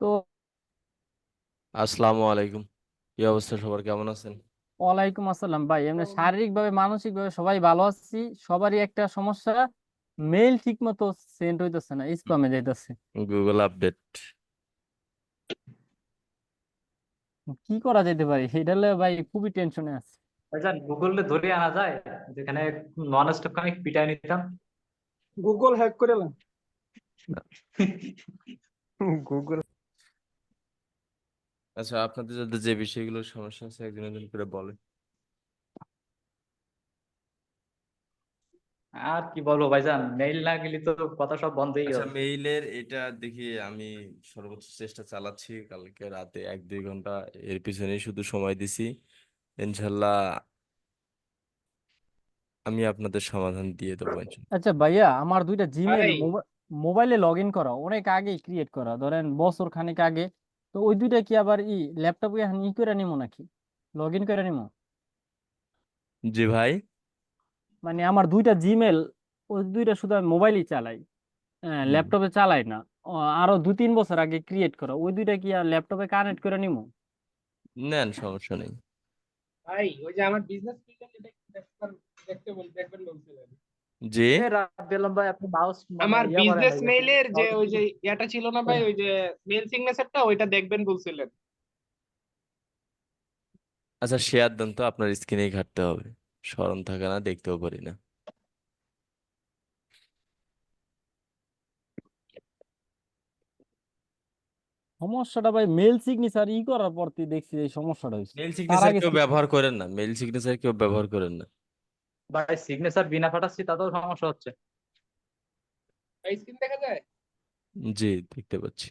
তো আসসালামু আলাইকুম। কি অবস্থা সবার? কেমন আছেন? ওয়ালাইকুম আসসালাম ভাই। এমনি শারীরিক ভাবে মানসিক ভাবে সবাই ভালো আছি। সবারই একটা সমস্যা মেইল ঠিক মতো সেন্ড হইতেছে না স্প্যামে যাইতেছে। Google update. কি করা যেতে পারে? এটা লইয়া ভাই খুবই টেনশনে আছে। ভাইজান গুগলে ধরে আনা যায়? যেখানে নন স্টপ খানিক পিটাই নিতাম। গুগল হ্যাক করে গুগল আচ্ছা আপনাদের যাদের যে বিষয়গুলোর সমস্যা আছে একজন একজন করে বলেন আর কি বলব ভাইজান মেইল না গেলে তো কথা সব বন্ধই আচ্ছা হবে মেইলের এটা দেখি আমি সর্বোচ্চ চেষ্টা চালাচ্ছি কালকে রাতে এক দুই ঘণ্টা এর পিছনেই শুধু সময় দিছি ইনশাল্লাহ আমি আপনাদের সমাধান দিয়ে দেবো ইনশাল্লাহ। আচ্ছা ভাইয়া আমার দুইটা জিমেল ভাই। মোবাইলে লগ ইন করা অনেক আগেই ক্রিয়েট করা ধরেন বছর খানিক আগে তো ওই দুইটা কি আবার ই ল্যাপটপে এখন ই করে নিমো নাকি? লগ ইন করে নিমো? জি ভাই। মানে আমার দুইটা জিমেল ওই দুইটা শুধু আমি মোবাইলই চালাই। হ্যাঁ ল্যাপটপে চালাই না। ও, আরও দু তিন বছর আগে ক্রিয়েট করা। ওই দুইটা কি আর ল্যাপটপে কানেক্ট করে নিমো? নেন সমস্যা নেই। ভাই ওই যে আমার বিজনেস দেখতে বল দেখবেন বলছিলেন জি। এ রাত দিলাম ভাই আপনি মাউস আমার বিজনেস মেইলের যে ওই যে ইয়াটা ছিল না ভাই ওই যে মেইল সিগনেচারটা ওইটা দেখবেন বলছিলেন। আচ্ছা শেয়ার দেন তো আপনার স্ক্রিনেই ঘাটতে হবে। স্মরণ থাকে না দেখতেও পারি না। সমস্যাটা ভাই মেল সিগনেচার ই করার পর দেখছি এই সমস্যাটা হয়েছে। মেল সিগনেচার কেউ ব্যবহার করেন না মেল সিগনেচার কেউ ব্যবহার করেন না। ভাই সিগনেচার বিনা ফাটাচ্ছি তাতেও সমস্যা হচ্ছে। স্ক্রিন দেখা যায়? জি দেখতে পাচ্ছি।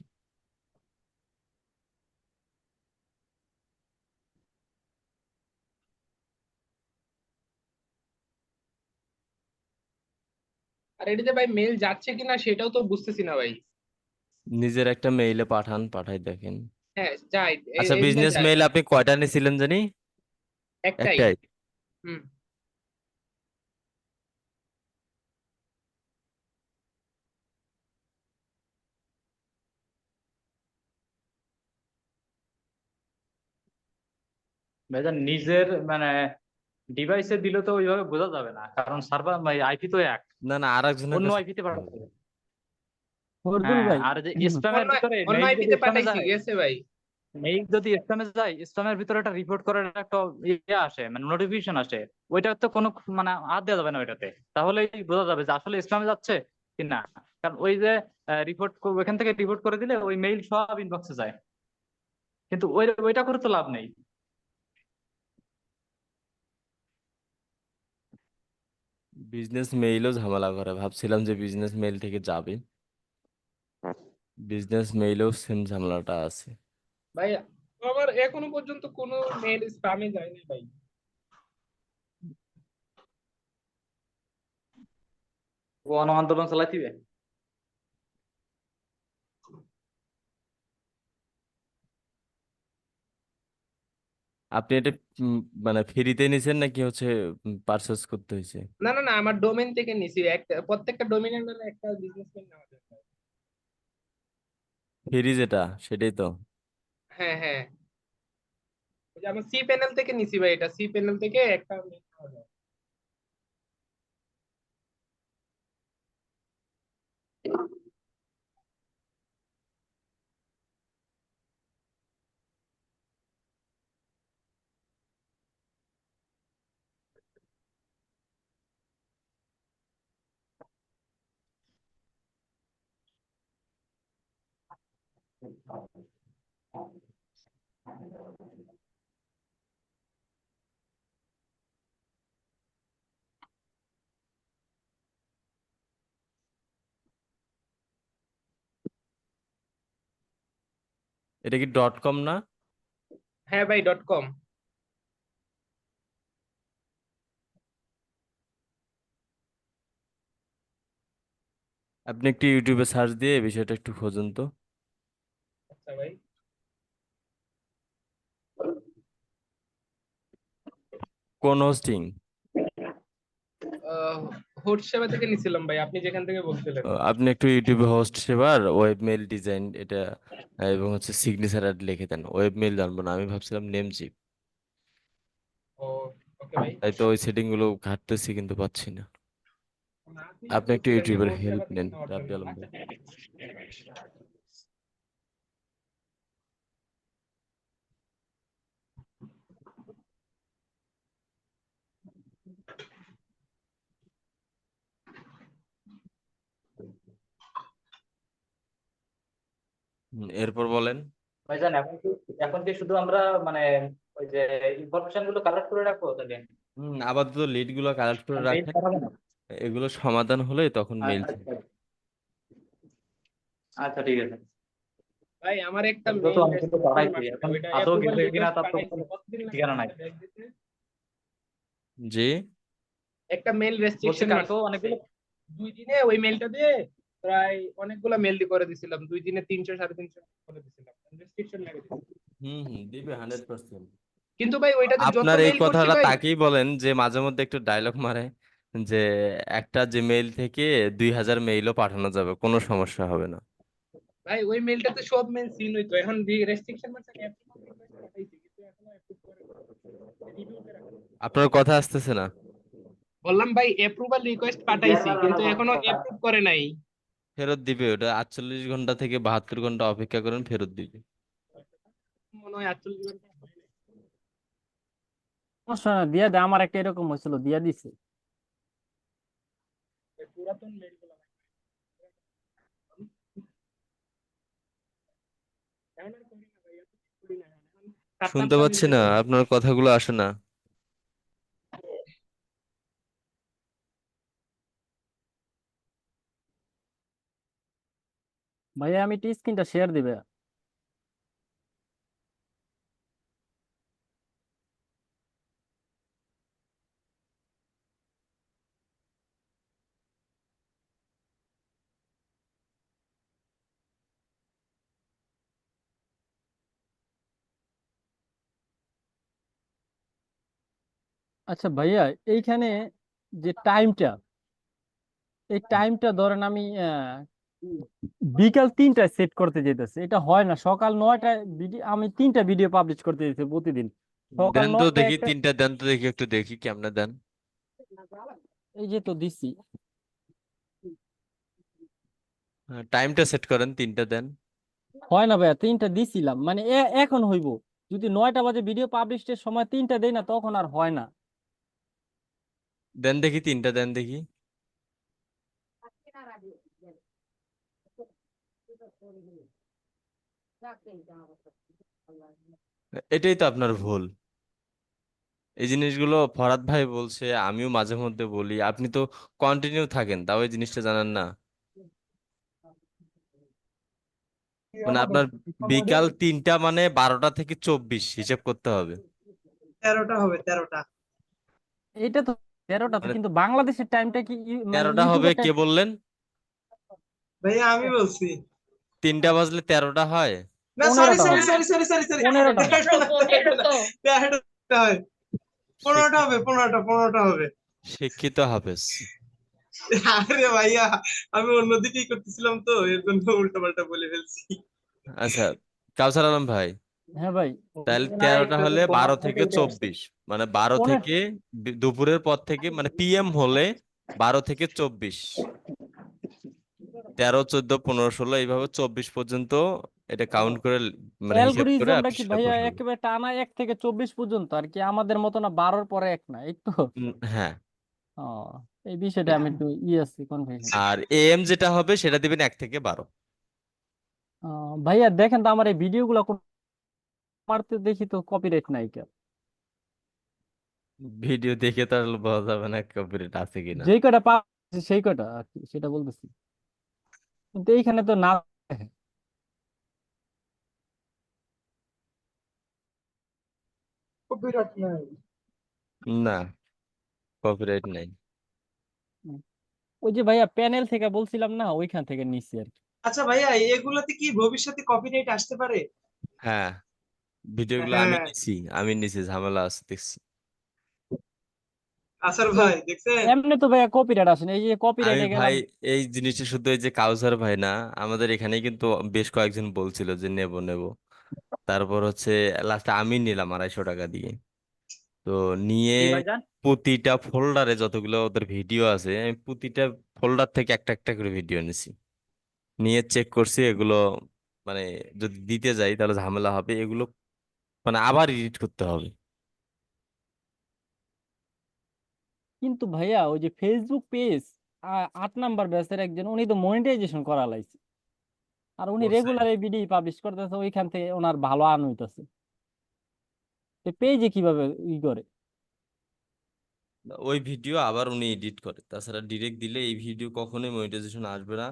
আর এটাতে ভাই মেইল যাচ্ছে কিনা সেটাও তো বুঝতেছি না ভাই। নিজের একটা মেইলে পাঠান পাঠাই দেখেন। হ্যাঁ যাই আচ্ছা বিজনেস মেইল আপনি কয়টা নিয়েছিলেন জানি? একটাই। একটাই। হুম। ভাইজান নিজের মানে ডিভাইসে দিলে তো ওইভাবে বোঝা যাবে না। কারণ সার্ভার মানে আইপি তো এক। না না আর একজনের অন্য আইপিতে পাঠাতে হবে। ফরদুল হ্যাঁ, ভাই আর যে। স্প্যামের ভিতরে অন্য আইপিতে পাঠাইছি গেছে ভাই। মেইল যদি স্প্যামে যায় স্প্যামের ভিতরে একটা রিপোর্ট করার একটা ইয়ে আসে মানে নোটিফিকেশন আসে ওইটা তো কোনো মানে হাত দেওয়া যাবে না ওইটাতে। তাহলেই বোঝা যাবে যে আসলে স্প্যামে যাচ্ছে কি না। কারণ ওই যে রিপোর্ট ওইখান থেকে রিপোর্ট করে দিলে ওই মেইল সব ইনবক্সে যায়। কিন্তু ওই ওইটা করে তো লাভ নেই। বিজনেস মেইলও ঝামেলা করে। ভাবছিলাম যে বিজনেস মেইল থেকে যাবে। বিজনেস মেইলেও সেম ঝামেলাটা আছে। ভাই আমার এখনও পর্যন্ত কোনো মেইল স্প্যামে যায়নি ভাই। গণ আন্দোলন চালাইতিবে? আপনি এটা মানে ফ্রিতে নিছেন নাকি হচ্ছে পারচেস করতে হয়েছে না না না আমার ডোমেন থেকে নিছি। একটা প্রত্যেকটা ডোমেনের নামে একটা বিজনেস মেইল নেওয়া যায় ফ্রি যেটা সেটাই তো। হ্যাঁ হ্যাঁ। যে আমার সি প্যানেল থেকে নিছি ভাই এটা। সি প্যানেল থেকে একটা নেওয়া এটা কি ডট কম না? হ্যাঁ ভাই ডট কম আপনি একটু ইউটিউবে সার্চ দিয়ে বিষয়টা একটু খুঁজুন তো। ভাই কোন হোস্টিং হোস্ট সেবা থেকে নিছিলাম ভাই আপনি যেখান থেকে বলছিলেন আপনি একটু ইউটিউবে হোস্ট সেবার ওয়েব মেল ডিজাইন এটা এবং হচ্ছে সিগনেচার অ্যাড লিখে দেন। ওয়েব মেল জানব না আমি ভাবছিলাম নেমজিপ। ও ওকে ভাই। তাই তো ওই সেটিংগুলো ঘাটতেছি কিন্তু পাচ্ছি না। আপনি একটু ইউটিউবের হেল্প নেন রাব্বি। আলম এরপর বলেন। ভাইজান এখন কি এখন কি শুধু আমরা মানে ওই যে ইনফরমেশনগুলো কালেক্ট করে রাখব তাহলে? হুম, আপাতত লিডগুলো কালেক্ট করে রাখেন। এগুলো সমাধান হলে তখন মেল আচ্ছা আচ্ছা। ঠিক আছে। ভাই আমার একটা মেইল কিনা তার তো ঠিকানা নাই। জি। একটা মেইল রেস্ট্রিকশন কালকেও অনেকগুলো দুই দিনে ওই মেলটা দিয়ে প্রায় অনেকগুলা মেল দি করে দিছিলাম। দুই দিনে তিনশো সাড়ে তিনশো করে দিছিলাম। রেস্ট্রিকশন লাগে হুম হুম দিবে হান্ড্রেড পার্সেন্ট কিন্তু ভাই ওইটাতে আপনার এই কথাটা তাকেই বলেন যে মাঝে মধ্যে একটু ডায়লগ মারে যে একটা জিমেইল থেকে দুই হাজার মেইলও পাঠানো যাবে। কোনো সমস্যা হবে না। ভাই ওই মেলটাতে সব মেল সিন হইতো। এখন রেস্ট্রিকশন করে আপনার কথা আসতেছে না। বললাম ভাই অ্যাপ্রুভাল রিকোয়েস্ট পাঠাইছি কিন্তু এখনও অ্যাপ্রুভ করে নাই। ফেরত দিবে ওটা আটচল্লিশ ঘণ্টা থেকে বাহাত্তর ঘণ্টা অপেক্ষা করেন ফেরত দিবে। দিয়া দে আমার একটা এরকম হয়েছিল দিয়া দিছে। শুনতে পাচ্ছি না আপনার কথাগুলো আসে না। ভাইয়া আমি টি স্ক্রিনটা শেয়ার দিবে। আচ্ছা ভাইয়া, এইখানে যে টাইমটা এই টাইমটা ধরেন আমি বিকাল তিনটায় সেট করতে যেতেছে এটা হয় না সকাল নয়টায় আমি তিনটা ভিডিও পাবলিশ করতে যেতেছি প্রতিদিন। দেন তো দেখি তিনটা দেন তো দেখি একটু দেখি কেমনে দেন। এই যে তো দিছি। টাইমটা সেট করেন তিনটা দেন। হয় না ভাইয়া তিনটা দিছিলাম। মানে এখন হইব। যদি নয়টা বাজে ভিডিও পাবলিশের সময় তিনটা দেই না তখন আর হয় না। দেন দেখি তিনটা দেন দেখি। এটাই তো আপনার ভুল। এই জিনিসগুলো ফরাদ ভাই বলছে আমিও মাঝে মধ্যে বলি আপনি তো কন্টিনিউ থাকেন তাও এই জিনিসটা জানেন না। মানে আপনার বিকাল তিনটা মানে বারোটা থেকে চব্বিশ হিসেব করতে হবে। তেরোটা হবে তেরোটা। এটা তো তেরোটা মানে- কিন্তু বাংলাদেশের টাইমটা কি মানে তেরোটা হবে কে বললেন? ভাইয়া আমি বলছি। তিনটা বাজলে তেরোটা হয়। না সরি পনেরোটা সরি হবে। সরি সরি সরি সরি পনেরোটা হবে। তেরোটা হয়। পনেরোটা হবে পনেরোটা পনেরোটা হবে। শিক্ষিত হাফেজ। আরে ভাইয়া আমি অন্যদিকেই করতেছিলাম তো এর জন্য উল্টা পাল্টা বলে ফেলছি। আচ্ছা কাউসার আলম ভাই হ্যাঁ ভাই তাহলে তেরোটা হলে বারো থেকে থেকে চব্বিশ মানে বারো থেকে দুপুরের পর থেকে মানে পিএম হলে বারো থেকে চব্বিশ। তেরো চোদ্দ পনেরো ষোলো এইভাবে চব্বিশ পর্যন্ত এটা কাউন্ট করে মানে হিসাব করে অ্যালগোরিজমটা কি ভাইয়া? একেবারে টানা এক থেকে চব্বিশ পর্যন্ত আর কি? আমাদের মতো না বারোর পরে এক না এই তো? হ্যাঁ। ও এই বিষয়টা আমি একটু ই আছি কনফিউশন আর এএম যেটা হবে সেটা দিবেন এক থেকে বারো। ভাইয়া দেখেন তো আমার এই ভিডিওগুলো মারতে দেখি তো কপিরাইট নাই কেন? ভিডিও দেখে তো আর বোঝা যাবে না কপিরাইট আছে কিনা। যেই কটা পা সেই কটা আর কি সেটা বলতেছি। কিন্তু এইখানে তো না বিরাট নাই। না কপিরাইট নাই। ওই যে ভাইয়া প্যানেল থেকে বলছিলাম না ওইখান থেকে নিচ্ছি আর কি। আচ্ছা ভাইয়া এগুলাতে কি ভবিষ্যতে কপিরাইট আসতে পারে? হ্যাঁ ভিডিওগুলো আমি হ্যাঁ। নিছি আমি নিছি ঝামেলা আছে দেখছি। আসার ভাই দেখছেন? এমনি তো ভাইয়া কপিরাইট আসে এই যে আমি ভাই এই জিনিসটা শুধু এই যে কাউসার ভাই না আমাদের এখানে কিন্তু বেশ কয়েকজন বলছিল যে নেব নেব। তারপর হচ্ছে লাস্টে আমি নিলাম আড়াইশো টাকা দিয়ে। তো নিয়ে প্রতিটা ফোল্ডারে যতগুলো ওদের ভিডিও আছে আমি প্রতিটা ফোল্ডার থেকে একটা একটা করে ভিডিও নিছি নিয়ে চেক করছি এগুলো মানে যদি দিতে যাই তাহলে ঝামেলা হবে এগুলো মানে আবার এডিট করতে হবে। কিন্তু ভাইয়া ওই যে ফেসবুক পেজ আট নাম্বার ব্যাচের একজন উনি তো মনিটাইজেশন করা লাইছে। আর উনি রেগুলার এই ভিডিও পাবলিশ করতেছে ওইখান থেকে ওনার ভালো আর্ন হইতেছে। পেজে কীভাবে ই করে? ওই ভিডিও আবার উনি এডিট করে। তাছাড়া ডিরেক্ট দিলে এই ভিডিও কখনোই মনিটাইজেশন আসবে না।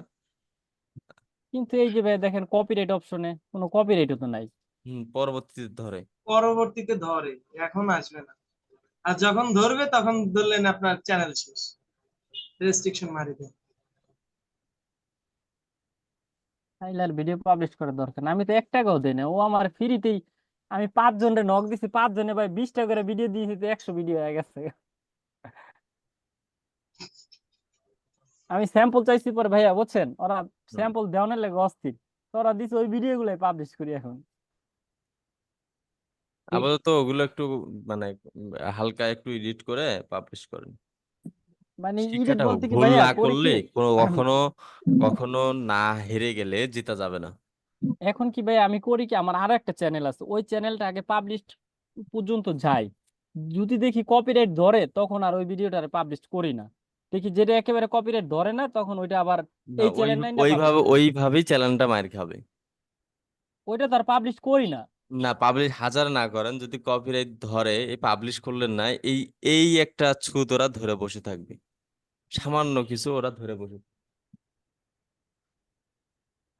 কিন্তু এই যে ভাই দেখেন কপিরাইট অপশনে কোনো কপিরাইটও তো নাই। হুম পরবর্তীতে ধরে। পরবর্তীতে ধরে এখন আসবে না। আর যখন ধরবে তখন ধরলেন আপনার চ্যানেল শেষ। রেস্ট্রিকশন মারি দেয় তাইলে আর ভিডিও পাবলিশ করার দরকার আমি তো এক টাকাও দেই না। ও আমার ফ্রিতেই আমি পাঁচ জনের নক দিছি। পাঁচ জনে ভাই বিশ টাকা করে ভিডিও দিয়েছি তো একশো ভিডিও হয়ে গেছে। আমি স্যাম্পল চাইছি পরে ভাইয়া বুঝছেন? ওরা স্যাম্পল দেওয়ানোর লাগে অস্থির। তো ওরা দিছে ওই ভিডিও গুলাই পাবলিশ করি এখন। আপাতত ওগুলো একটু মানে হালকা একটু এডিট করে পাবলিশ করেন। মানে ইডিট শিক্ষাটা বলতে কি ভুল ভাইয়া না করি করলে কি কোনো কখনো কখনো না হেরে গেলে জেতা যাবে না। এখন কি ভাই আমি করি কি? আমার আরও একটা চ্যানেল আছে। ওই চ্যানেলটা আগে পাবলিশ পর্যন্ত যাই যদি দেখি কপিরাইট ধরে তখন আর ওই ভিডিওটা পাবলিশ করি না। দেখি যেটা একেবারে কপিরাইট ধরে না তখন ওইটা আবার না, এই ওই চ্যানেল নাই না ওইভাবে ওইভাবেই চ্যানেলটা মার খাবে। ওইটা তো আর পাবলিশ করি না। না পাবলিশ হাজার না করেন যদি কপিরাইট ধরে এই পাবলিশ করলেন না এই এই একটা ছুত ওরা ধরে বসে থাকবে। সামান্য কিছু ওরা ধরে বসে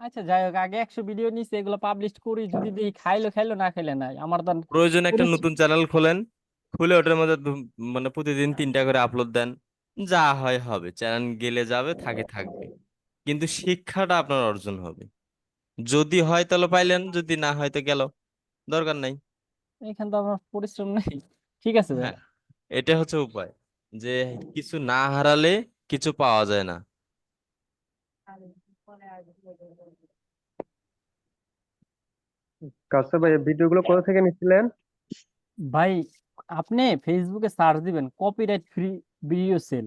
আচ্ছা যাই হোক আগে একশো ভিডিও নিচ্ছে এগুলো পাবলিশ করি যদি দেখি খাইলো খাইলো না খাইলে নাই। আমার তো প্রয়োজনে একটা নতুন চ্যানেল খোলেন খুলে ওটার মধ্যে মানে প্রতিদিন তিনটা করে আপলোড দেন যা হয় হবে চ্যানেল গেলে যাবে থাকে থাকবে। কিন্তু শিক্ষাটা আপনার অর্জন হবে। যদি হয় তাহলে পাইলেন যদি না হয় তো গেল। দরকার নাই। এখান তো আমার পরিশ্রম নেই। ঠিক আছে ভাই। হ্যাঁ এটা হচ্ছে উপায় যে কিছু না হারালে কিছু পাওয়া যায় না। কাউসার ভাই ভিডিওগুলো কোথা থেকে নিচ্ছিলেন? ভাই আপনি ফেসবুকে সার্চ দিবেন কপিরাইট ফ্রি ভিডিও সেল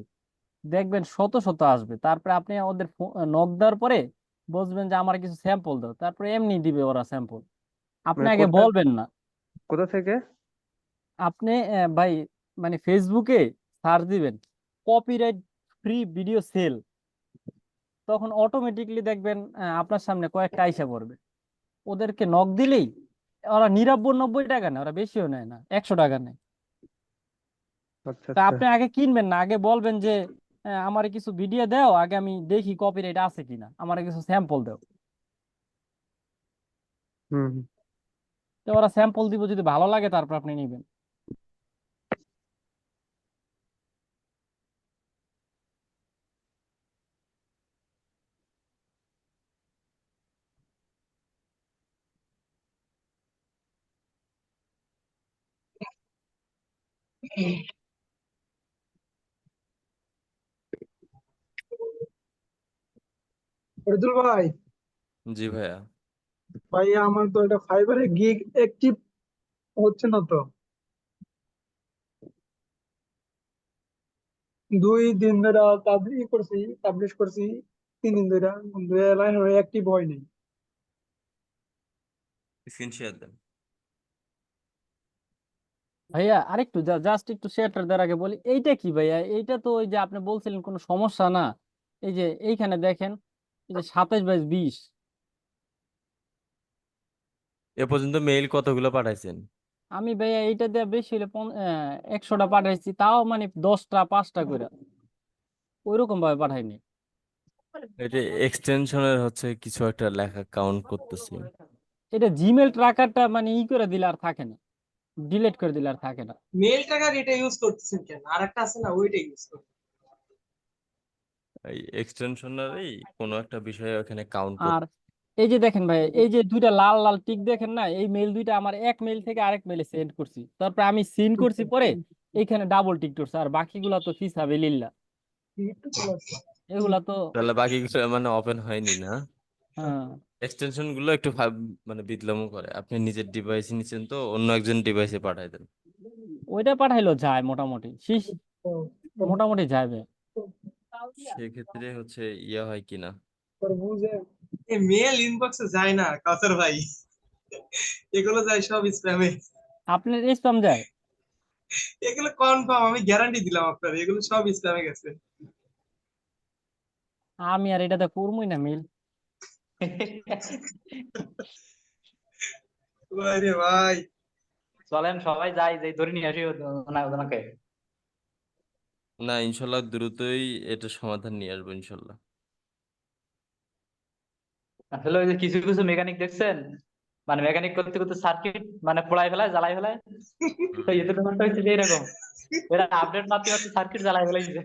দেখবেন শত শত আসবে। তারপরে আপনি ওদের নক দেওয়ার পরে বুঝবেন যে আমার কিছু স্যাম্পল দাও। তারপরে এমনি দিবে ওরা স্যাম্পল আপনি মানে আগে বলবেন না। কোথা থেকে? আপনি ভাই মানে ফেসবুকে সার্চ দিবেন কপিরাইট ফ্রি ভিডিও সেল তখন অটোমেটিকলি দেখবেন আপনার সামনে কয়েকটা আইসা পড়বে। ওদেরকে নক দিলেই ওরা নিরানব্বই টাকা নেয় ওরা বেশিও নেয় না একশো টাকা নেয়। আচ্ছা তা আচ্ছা। আপনি আগে কিনবেন না আগে বলবেন যে আমার কিছু ভিডিও দাও আগে আমি দেখি কপিরাইট আছে কিনা আমার কিছু স্যাম্পল দাও। হুম হুম। তো ওরা স্যাম্পল দিব যদি ভালো লাগে তারপর আপনি নিবেন। ফরিদুল ভাই। জি ভাইয়া। ভাই আমার তো এটা ফাইবারে গিগ অ্যাক্টিভ হচ্ছে না তো। দুই দিন ধরে পাবলিশ করছি পাবলিশ করছি তিন দিন ধরে। কিন্তু লাইন অ্যাক্টিভ হয়নি স্ক্রিন শেয়ার দেন। ভাইয়া আরেকটু জাস্ট একটু শেয়ারটা দেওয়ার আগে বলি এইটা কি ভাইয়া? এইটা তো ওই যে আপনি বলছিলেন কোনো সমস্যা না? এই যে এইখানে দেখেন এই যে সাতাইশ বাইশ বিশ। এ পর্যন্ত মেইল কতগুলো পাঠাইছেন? আমি ভাইয়া এইটা দিয়ে বেশি হলে একশোটা পাঠাইছি তাও মানে দশটা পাঁচটা করে। ওইরকম ভাবে পাঠাইনি। এটা এক্সটেনশনের হচ্ছে কিছু একটা লেখা কাউন্ট করতেছি। এটা জিমেল ট্র্যাকারটা মানে ই করে দিলে আর থাকে না। ডিলিট করে দিলে আর থাকে না। মেল টাকার এটা ইউজ করতেছেন কেন? আর একটা আছে না ওইটা ইউজ করতে এই এক্সটেনশনারই কোনো একটা বিষয়ে ওখানে কাউন্ট আর এই যে দেখেন ভাই এই যে দুইটা লাল লাল টিক দেখেন না এই মেল দুইটা আমার এক মেল থেকে আরেক মেলে সেন্ড করছি। তারপর আমি সিন করছি পরে এইখানে ডাবল টিক করছে আর বাকিগুলা তো চলে আসছে এগুলা তো তাহলে বাকি কিছু মানে ওপেন হয়নি না? হ্যাঁ। এক্সটেনশনগুলো একটু ভাব- মানে বিদলামও করে। আপনি নিজের ডিভাইসে নিচ্ছেন তো অন্য একজন ডিভাইসে পাঠাই দেন। ওইটা পাঠাইলো যায় মোটামুটি। শীষ তো মোটামুটি যাবে সেক্ষেত্রে হচ্ছে ইয়ে হয় কিনা? বুঝে মেল ইনবক্সে যায় না কাসার ভাই। এগুলো যায় সব স্প্যামে আপনার স্প্যাম যায় এগুলো কনফার্ম আমি গ্যারান্টি দিলাম আপনার এগুলো সব স্প্যামে গেছে। আমি আর এটাতে করবই না মিল আরে ভাই। চলেন সবাই যাই যাই ধরে নিয়ে আসি ওনাকে। না ইনশাল্লাহ দ্রুতই এটা সমাধান নিয়ে আসব ইনশাল্লাহ। আসলে ওই যে কিছু কিছু মেকানিক দেখছেন? মানে মেকানিক করতে করতে সার্কিট মানে পোড়ায় ফেলায় জ্বালাই ফেলায়? তো এদের ব্যাপারটা হচ্ছে যে এরকম। এরা আপডেট মারতে মারতে সার্কিট জ্বালাই ফেলাইছে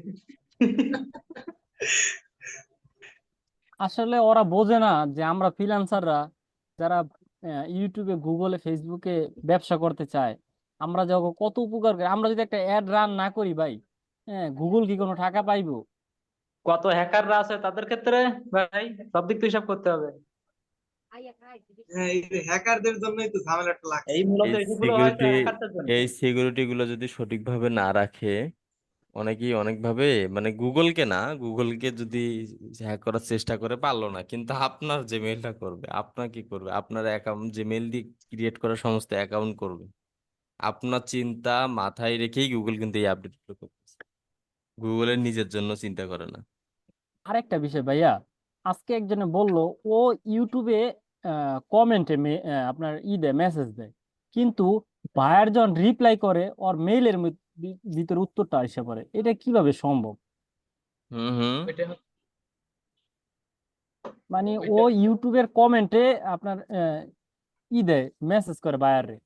আসলে ওরা বোঝে না যে আমরা ফ্রিল্যান্সাররা যারা ইউটিউবে গুগলে ফেসবুকে ব্যবসা করতে চায়, আমরা যখন কত উপকার করি। আমরা যদি একটা অ্যাড রান না করি ভাই হ্যাঁ গুগল কি কোনো টাকা পাইবো? কত হ্যাকাররা আছে তাদের ক্ষেত্রে ভাই? সব দিক তো হিসাব করতে হবে। হ্যাঁ এই হ্যাকারদের জন্যই তো ঝামেলাটা লাগছে। এই মূলত এগুলো সিকিউরিটি এই সিকিউরিটি গুলো যদি সঠিকভাবে না রাখে অনেকেই অনেকভাবে মানে গুগলকে না গুগলকে যদি হ্যাক করার চেষ্টা করে পারল না। কিন্তু আপনার যে মেলটা করবে। আপনার কি করবে? আপনার অ্যাকাউন্ট যে মেল দিয়ে ক্রিয়েট করা সমস্ত অ্যাকাউন্ট করবে। আপনার চিন্তা মাথায় রেখেই গুগল কিন্তু এই আপডেটগুলো করতেছে। গুগলের নিজের জন্য চিন্তা করে না। আরেকটা বিষয় ভাইয়া আজকে একজনে বলল ও ইউটিউবে কমেন্টে আপনার ই দেয় মেসেজ দেয়। কিন্তু ভাইয়ার যখন রিপ্লাই করে ওর মেইলের ভিতরে উত্তরটা এসে পড়ে। এটা কীভাবে সম্ভব? হুম হুম। ওইটা মানে ও ইউটিউবের কমেন্টে আপনার আহ, ই দেয় মেসেজ করে বায়ারে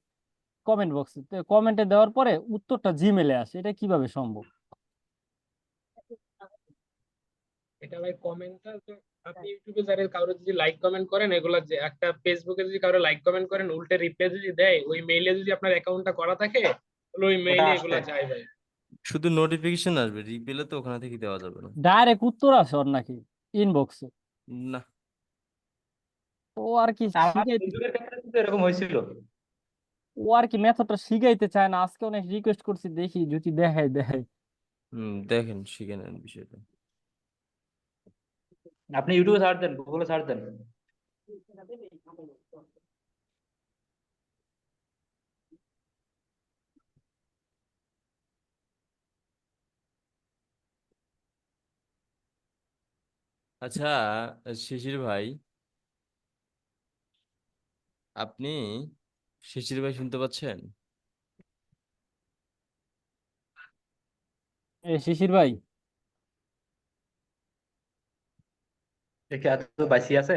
কমেন্ট বক্সে কমেন্টে দেওয়ার পরে উত্তরটা জিমেলে আসে। এটা কীভাবে সম্ভব? এটা ভাই কমেন্টটা তো আপনি ইউটিউবে যারা কারও যদি লাইক কমেন্ট করেন এগুলা যে একটা ফেসবুকে যদি কারও লাইক কমেন্ট করেন উল্টে রিপ্লাই যদি দেয় ওই মেইলে যদি আপনার অ্যাকাউন্টটা করা থাকে তাহলে ওই মেইলে। এগুলা যায় ভাই। শুধু নোটিফিকেশন আসবে রিপ্লে তো ওখানে থেকে দেওয়া যাবে না। ডাইরেক্ট উত্তর আসে ওর নাকি ইনবক্সে না। ও আর কি শিখাইতে এরকম হয়েছিল। ও আর কি মেথডটা শিখাইতে চায় না আজকে অনেক রিকোয়েস্ট করছি দেখি যদি দেখাই দেখাই হুম দেখেন শিখে নেন বিষয়টা। আপনি ইউটিউবে সার্চ দেন গুগলে সার্চ দেন। আচ্ছা শিশির ভাই আপনি শিশির ভাই শুনতে পাচ্ছেন? এ শিশির ভাই। দেখি এত বাসি আছে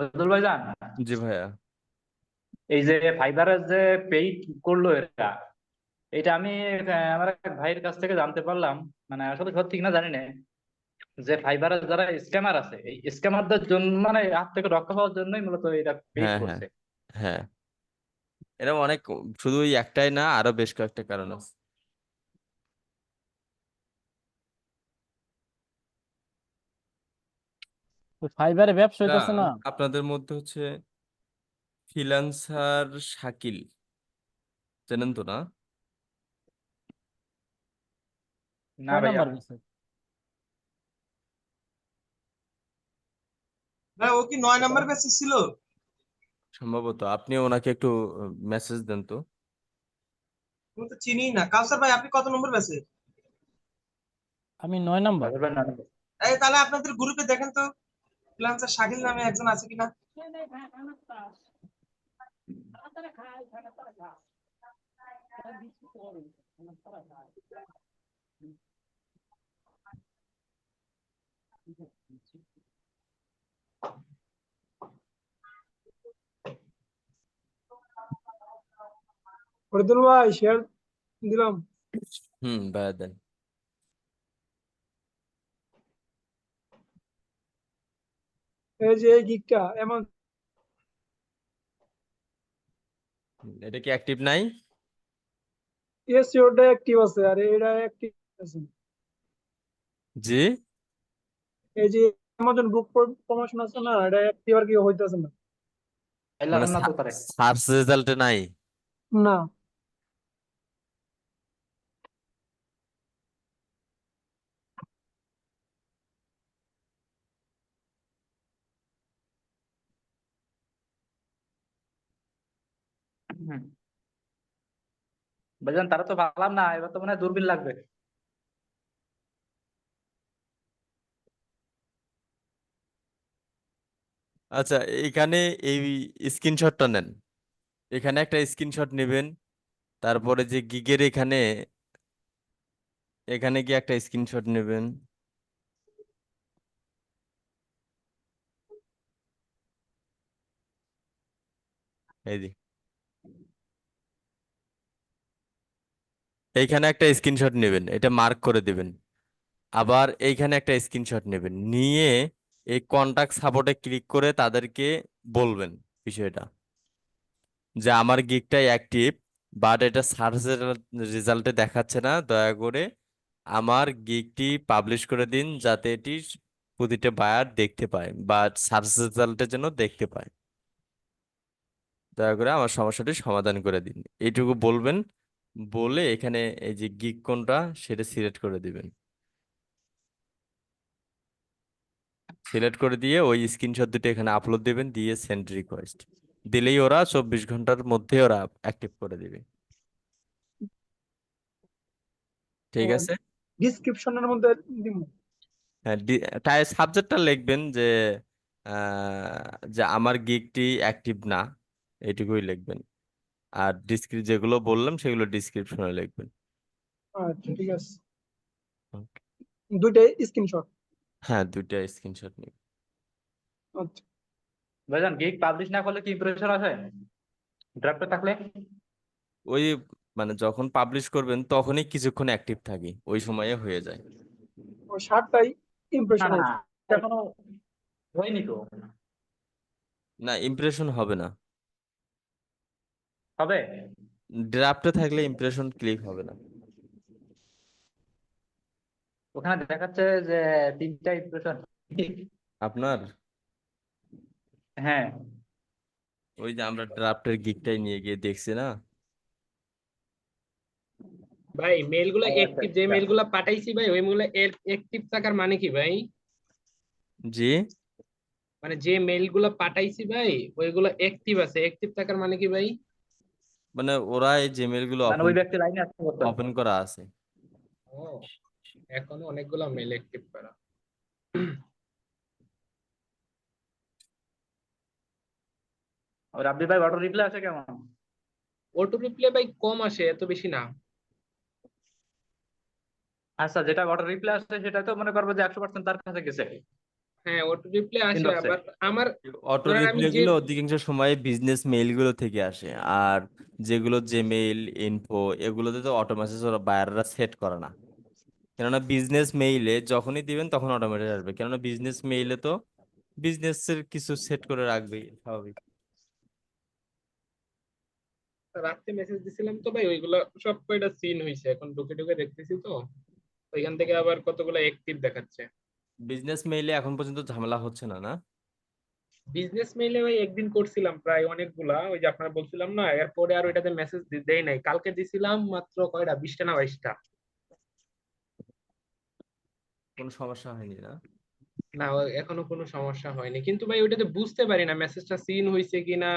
ফজল ভাইজান জি ভাইয়া। এই যে ফাইবারের যে পেইড করল এটা এটা আমি আমার এক ভাইয়ের কাছ থেকে জানতে পারলাম মানে আসলে সত্যি কিনা জানি না যে ফাইবারের যারা স্ক্যামার আছে এই স্ক্যামারদের জন্য মানে হাত থেকে রক্ষা পাওয়ার জন্যই মূলত এটা পেইড হ্যাঁ, হ্যাঁ। করছে। হ্যাঁ। এরকম অনেক শুধু একটাই না আরও বেশ কয়েকটা কারণ আছে। ফাইবারে ব্যবসা হইতেছে না? আপনাদের মধ্যে হচ্ছে ফ্রিল্যান্সার শাকিল। চেনেন তো না? না কয় ভাইয়া। নাম্বার গেছে ভাই ও কি নয় নাম্বার ব্যাচে ছিল? সম্ভবত আপনি ওনাকে একটু মেসেজ দেন তো। আমি তো চিনি না। কাউসার ভাই আপনি কত নম্বর ব্যাচে? আমি নয় নাম্বার। এই তাহলে আপনাদের গ্রুপে দেখেন তো। ফ্রিল্যান্সার শাকিল নামে একজন আছে কিনা? ফরিদুল ভাই শেয়ার দিলাম। হুম দেন। এই যে এই গিগটা এমন এটা কি অ্যাক্টিভ নাই? এসইওটা অ্যাক্টিভ আছে আর এটা অ্যাক্টিভ আছে। জি। এই যে অ্যামাজন বুক প্রমোশন আছে না এটা অ্যাক্টিভ আর কি হইতাছে না। আল্লাহ মানে সার্চ রেজাল্টে নাই? না। হুম। ভাইজান তারা তো ভাবলাম না এবার তো মনে হয় দূরবীন লাগবে। আচ্ছা এখানে এই স্ক্রিনশটটা নেন। এখানে একটা স্ক্রিনশট নেবেন তারপরে যে গিগের এখানে এখানে গিয়ে একটা স্ক্রিনশট নেবেন। এই এইখানে একটা স্ক্রিনশট নেবেন, এটা মার্ক করে দিবেন। আবার এইখানে একটা স্ক্রিনশট নেবেন, নিয়ে এই কন্টাক্ট সাপোর্টে ক্লিক করে তাদেরকে বলবেন বিষয়টা যে আমার গিগটা অ্যাক্টিভ বাট এটা সার্চ রেজাল্টে দেখাচ্ছে না, দয়া করে আমার গিগটি পাবলিশ করে দিন যাতে এটি প্রতিটা বায়ার দেখতে পায় বা সার্চ রেজাল্টের জন্য দেখতে পায়। দয়া করে আমার সমস্যাটি সমাধান করে দিন। এইটুকু বলবেন বলে এখানে এই যে গিগ কোনটা সেটা সিলেক্ট করে দিবেন। সিলেক্ট করে দিয়ে ওই স্ক্রিনশট দুটো এখানে আপলোড দিবেন দিয়ে সেন্ড রিকোয়েস্ট দিলেই ওরা চব্বিশ ঘণ্টার মধ্যে ওরা অ্যাক্টিভ করে দিবে। ঠিক আছে? ডিসক্রিপশনের মধ্যে দিব। হ্যাঁ তাই সাবজেক্টটা লিখবেন যে আহ, যে আমার গিগটি অ্যাক্টিভ না এটুকুই লিখবেন। আর ডিসক্রিপ যেগুলো বললাম সেগুলো ডিসক্রিপশনে লিখবেন। আচ্ছা ঠিক আছে. দুইটাই স্ক্রিনশট হ্যাঁ দুইটা স্ক্রিনশট নিন আচ্ছা। ভাইজান গিগ পাবলিশ না করলে কি ইমপ্রেশন আসে? ড্রাফটে থাকলে? ওই মানে যখন পাবলিশ করবেন তখনই কিছুক্ষণ অ্যাক্টিভ থাকি ওই সময়ে হয়ে যায়। ও না ইমপ্রেশন এখনও হয়নি তো। না ইমপ্রেশন হবে না। হবে? ড্রাফটে থাকলে ইমপ্রেশন ক্লিক হবে না। ওখানে দেখাচ্ছে যে তিনটা ইমপ্রেশন আপনার? হ্যাঁ। ওই যে আমরা ড্রাফটের গিকটাই নিয়ে গিয়ে দেখছি না? ভাই মেলগুলো অ্যাক্টিভ যে। মেলগুলো পাঠাইছি ভাই ওই মেলগুলো অ্যাক্টিভ থাকার মানে কি ভাই? জি। মানে যে মেলগুলো পাঠাইছি ভাই ওইগুলো অ্যাক্টিভ আছে। অ্যাক্টিভ থাকার মানে কি ভাই? মানে ওরা এই জিমেলগুলো মানে ওই ব্যক্তি লাইনে আসতে পারতো ওপেন করা আছে। ও এখনও অনেকগুলো মেল অ্যাক্টিভ করা। ওই রাব্বি ভাই অটো রিপ্লাই আছে কেমন? অটো রিপ্লাই ভাই কম আসে এত বেশি না। আচ্ছা যেটা অটো রিপ্লাই আসছে সেটা তো মনে করব যে একশো পার্সেন্ট তার কাছে গেছে। হ্যাঁ অটো রিপ্লাই আসে আবার আমার অটো রিপ্লাই গুলো অধিকাংশ সময় বিজনেস মেইলগুলো থেকে আসে। আর যেগুলো জিমেইল ইনফো এগুলোতে তো অটো মেসেজ ওরা বায়াররা সেট করে না। কেননা বিজনেস মেইলে যখনই দিবেন তখন অটোমেটিক আসবে। কেননা বিজনেস মেইলে তো বিজনেসের কিছু সেট করে রাখবেই স্বাভাবিক। রাত্রে মেসেজ দিছিলাম তো ভাই ওইগুলো সব কয়টা সিন হয়েছে এখন ঢুকে ঢুকে দেখতেছি তো। ওইখান থেকে আবার কতগুলো অ্যাক্টিভ দেখাচ্ছে। বিজনেস মেইলে এখন পর্যন্ত ঝামেলা হচ্ছে না না? বিজনেস মেইলে ভাই একদিন করছিলাম প্রায় অনেকগুলা ওই যে আপনারা বলছিলাম না এরপরে আর ওইটাতে মেসেজ দেই নাই। কালকে দিছিলাম মাত্র কয়টা? বিশটা না বাইশটা? কোনো সমস্যা হয়নি না? না এখনও কোনো সমস্যা হয়নি। কিন্তু ভাই ওইটাতে বুঝতে পারি না মেসেজটা সিন হয়েছে কিনা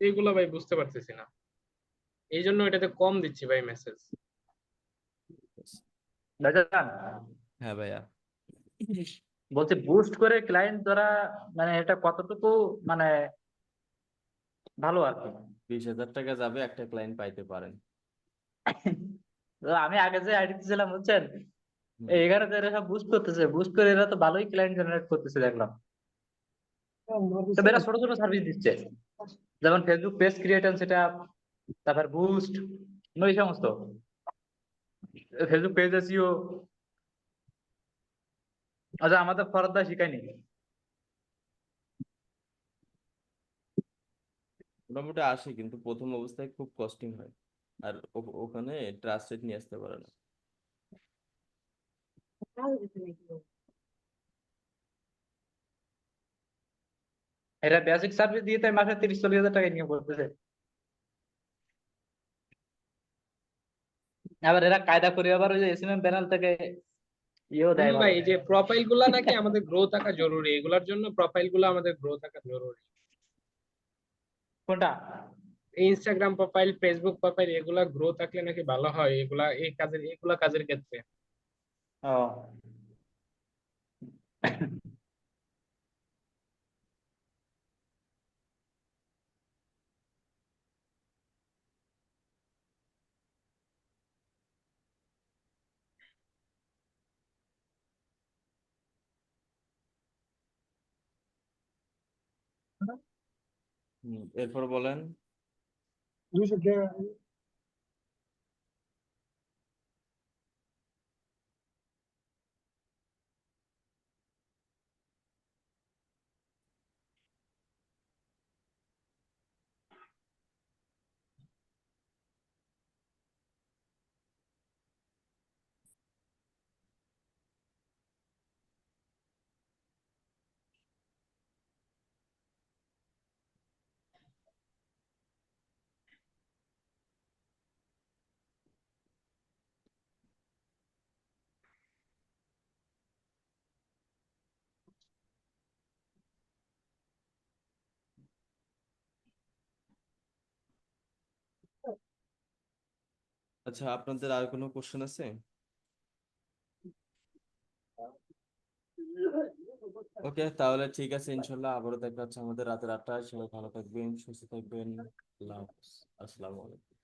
এগুলো ভাই বুঝতে পারতেছি না। এই জন্য ওইটাতে কম দিচ্ছি ভাই মেসেজ হ্যাঁ ভাইয়া। বলছে বুস্ট করে ক্লায়েন্ট ধরা মানে এটা কতটুকু মানে ভালো আর কি? বিশ হাজার টাকা যাবে একটা ক্লায়েন্ট পাইতে পারেন। আমি আগে যে আইডি ছিলাম বুঝছেন। এই এখানে তো এরা সব বুস্ট করতেছে বুস্ট করে এরা তো ভালোই ক্লায়েন্ট জেনারেট করতেছে দেখলাম। তবে এরা ছোট ছোট সার্ভিস দিচ্ছে। যেমন ফেসবুক পেজ ক্রিয়েটর সেটা তারপর বুস্ট ওই সমস্ত। ফেসবুক পেজ এসিও আচ্ছা আমাদের ফরদা শিখায়নি। মোটামুটি আসে কিন্তু প্রথম অবস্থায় খুব কস্টিং হয়। আর ওখানে ট্রাস্টেড নিয়ে আসতে পারে না। এরা বেসিক সার্ভিস দিয়ে তাই মাসে তিরিশ চল্লিশ হাজার টাকা ইনকাম করতেছে। আবার এরা কায়দা করে আবার ওই যে এসএমএম প্যানেল থেকে ইয়েও দেয় ভাই এই যে প্রোফাইলগুলা নাকি আমাদের গ্রো থাকা জরুরি এগুলার জন্য প্রোফাইলগুলো আমাদের গ্রো থাকা জরুরি। কোনটা? ইনস্টাগ্রাম প্রোফাইল ফেসবুক প্রোফাইল এগুলা গ্রো থাকলে নাকি ভালো হয় এগুলা এই কাজের এগুলা কাজের ক্ষেত্রে। ও। এরপর বলেন। আচ্ছা আপনাদের আর কোনো কোশ্চেন আছে? ওকে তাহলে ঠিক আছে, ইনশাল্লাহ আবারও দেখা হচ্ছে আমাদের রাতের আটটায়। সবাই ভালো থাকবেন, সুস্থ থাকবেন। আল্লাহ হাফিজ। আসসালামু আলাইকুম।